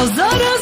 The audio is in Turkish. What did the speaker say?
Azar